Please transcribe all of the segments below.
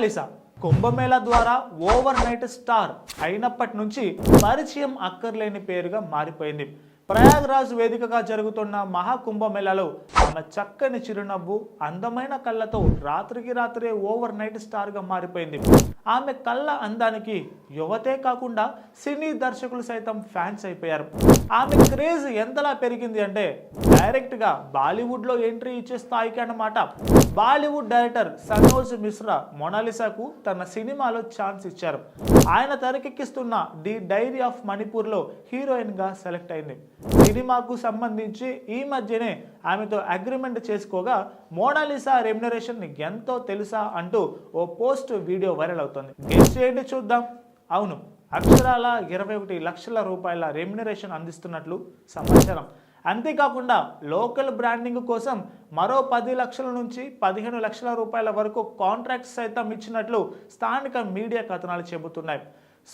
Mona Lisa Kumbh Mela ద్వారా over night star అయినప్పటి నుంచి పరిచయం అక్కర్లేని పేరుగా మారిపోయింది. ప్రయాగ్రాజ్ వేదికగా జరుగుతున్న మహాకుంభమేళాలో ఆమె చక్కని చిరునవ్వు అందమైన కళ్ళతో రాత్రికి రాత్రే ఓవర్ నైట్ స్టార్గా మారిపోయింది. ఆమె కళ్ళ అందానికి యువతే కాకుండా సినీ దర్శకులు సైతం ఫ్యాన్స్ అయిపోయారు. ఆమె క్రేజ్ ఎంతలా పెరిగింది అంటే డైరెక్ట్గా బాలీవుడ్లో ఎంట్రీ ఇచ్చే స్థాయికి అన్నమాట. బాలీవుడ్ డైరెక్టర్ సనోజ్ మిశ్రా మొనాలిసాకు తన సినిమాలో ఛాన్స్ ఇచ్చారు. ఆయన తెరకెక్కిస్తున్న ది డైరీ ఆఫ్ మణిపూర్లో హీరోయిన్గా సెలెక్ట్ అయింది. సినిమాకు సంబంధించి ఈ మధ్యనే ఆమెతో అగ్రిమెంట్ చేసుకోగా మోనాలిసా రెమ్యునరేషన్ ఎంతో తెలుసా అంటూ ఓ పోస్ట్ వీడియో వైరల్ అవుతుంది. గెస్ట్ చేయండి చూద్దాం. అవును అక్షరాల ఇరవై ఒకటి లక్షల రూపాయల రెమ్యునరేషన్ అందిస్తున్నట్లు సమాచారం. అంతేకాకుండా లోకల్ బ్రాండింగ్ కోసం మరో పది లక్షల నుంచి పదిహేను లక్షల రూపాయల వరకు కాంట్రాక్ట్స్ సైతం ఇచ్చినట్లు స్థానిక మీడియా కథనాలు చెబుతున్నాయి.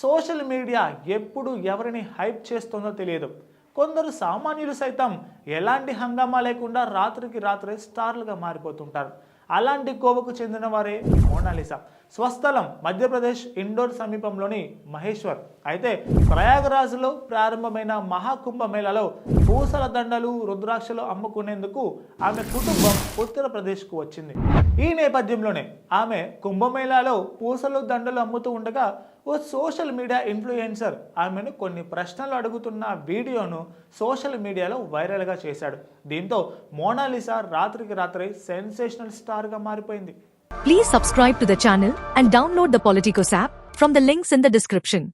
సోషల్ మీడియా ఎప్పుడు ఎవరిని హైప్ చేస్తుందో తెలియదు. కొందరు సామాన్యులు సైతం ఎలాంటి హంగామా లేకుండా రాత్రికి రాత్రే స్టార్లుగా మారిపోతుంటారు. అలాంటి కోవకు చెందిన వారే మోనాలిసా. స్వస్థలం మధ్యప్రదేశ్ ఇండోర్ సమీపంలోని మహేశ్వర్. అయితే ప్రయాగరాజ్లో ప్రారంభమైన మహాకుంభ మేళాలో పూసల దండలు రుద్రాక్షలు అమ్ముకునేందుకు ఆమె కుటుంబం ఉత్తరప్రదేశ్కు వచ్చింది. ఈ నేపథ్యంలోనే ఆమె కుంభమేళాలో పూసలు దండలు అమ్ముతూ ఉండగా ఓ సోషల్ మీడియా ఇన్ఫ్లుయెన్సర్ ఆమెను కొన్ని ప్రశ్నలు అడుగుతున్న వీడియోను సోషల్ మీడియాలో వైరల్గా చేశాడు. దీంతో మోనాలిసా రాత్రికి రాత్రి సెన్సేషనల్ స్టార్గా మారిపోయింది. Please subscribe to the channel and download the Politicos app from the links in the description